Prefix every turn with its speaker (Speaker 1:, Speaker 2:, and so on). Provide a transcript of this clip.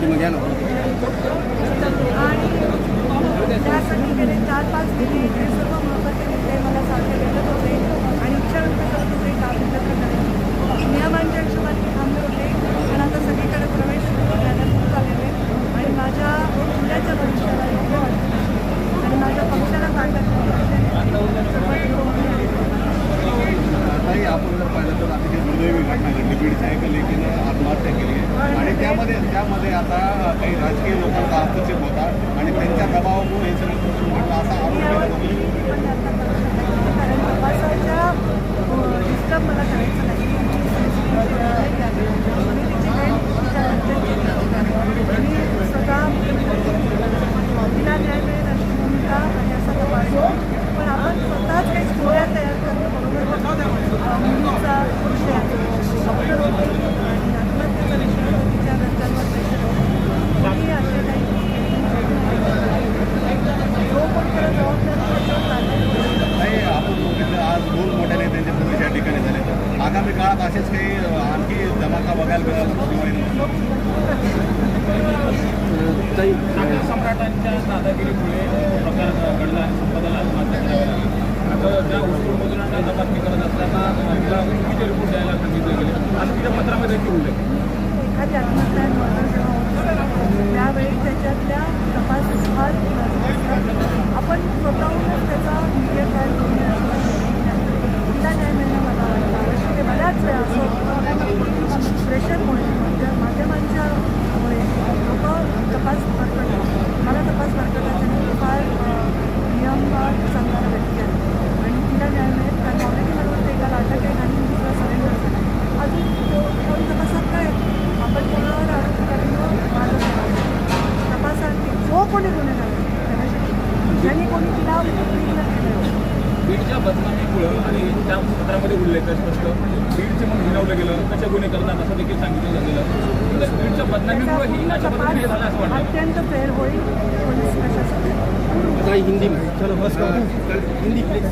Speaker 1: पाठीमागे घ्या ना
Speaker 2: आणि त्यासाठी चार पाच महिने हे सर्व महत्त्वाचे मुद्दे मला साध्य भेटत होते आणि इच्छा व्यक्त करत होते काम नियमांच्या हिशोबाने मी थांबले होते पण आता सगळीकडे प्रवेश करायला सुरू झालेले आणि माझ्या मुलाच्या भविष्याला योग्य वाटतं आणि माझ्या पक्षाला ताकद
Speaker 1: आपण जर पाहिलं तर अतिशय दुर्दैवी घटना घडली. बीडच्या एका लेखीनं आत्महत्या केली. त्यामध्ये त्यामध्ये आता काही राजकीय लोकांचा हस्तक्षेप होता आणि त्यांच्या दबावामुळे हे सगळं प्रकरण म्हटलं असा आरोप
Speaker 2: मला करायचं नाही मी तिची काही तिच्या नंतर मी स्वतः तिला न्याय मिळेल अशी भूमिका आणि असा तपास पण आपण स्वतःच काही स्टोऱ्या तयार करणं बरोबर नाही. मुलीचा विषय आहे डॉक्टर होते आणि आत्महत्येचा विषय होता तिच्या घरच्यांवर प्रेशर होतं मी असे काही जो कोण त्याला जबाबदार असेल तो काढेल.
Speaker 1: नाही आपण दोन मोठ्या नेत्यांचे प्रवेश या ठिकाणी झाले. आगामी काळात असेच काही आणखी धमाका बघायला मिळाला
Speaker 3: सम्राटांच्या दादागिरीमुळे प्रकार घडला संपदाला आत्महत्या करावी लागली आता त्या उस्फूटमधून तपासणी करत असताना तिला चुकीचे रिपोर्ट द्यायला सांगितले गेले. आणि तिच्या पत्रामध्ये
Speaker 2: जेव्हा होतं त्यावेळी त्याच्यातल्या तपास कोणी ज्यांनी कोणी
Speaker 3: बीडच्या बदनामीमुळं आणि त्या पत्रामध्ये उल्लेख स्पष्ट. बीडचे म्हणून हिरावलं गेलं कशा गुन्हे करतात असं देखील सांगितलं गेलं तर बीडच्या बदनामीमुळे ही अशा पद्धतीने झालं असं वाटतं.
Speaker 2: अत्यंत फेर होईल पोलीस प्रशासन
Speaker 1: ताई हिंदी चलो बस हिंदी प्लीज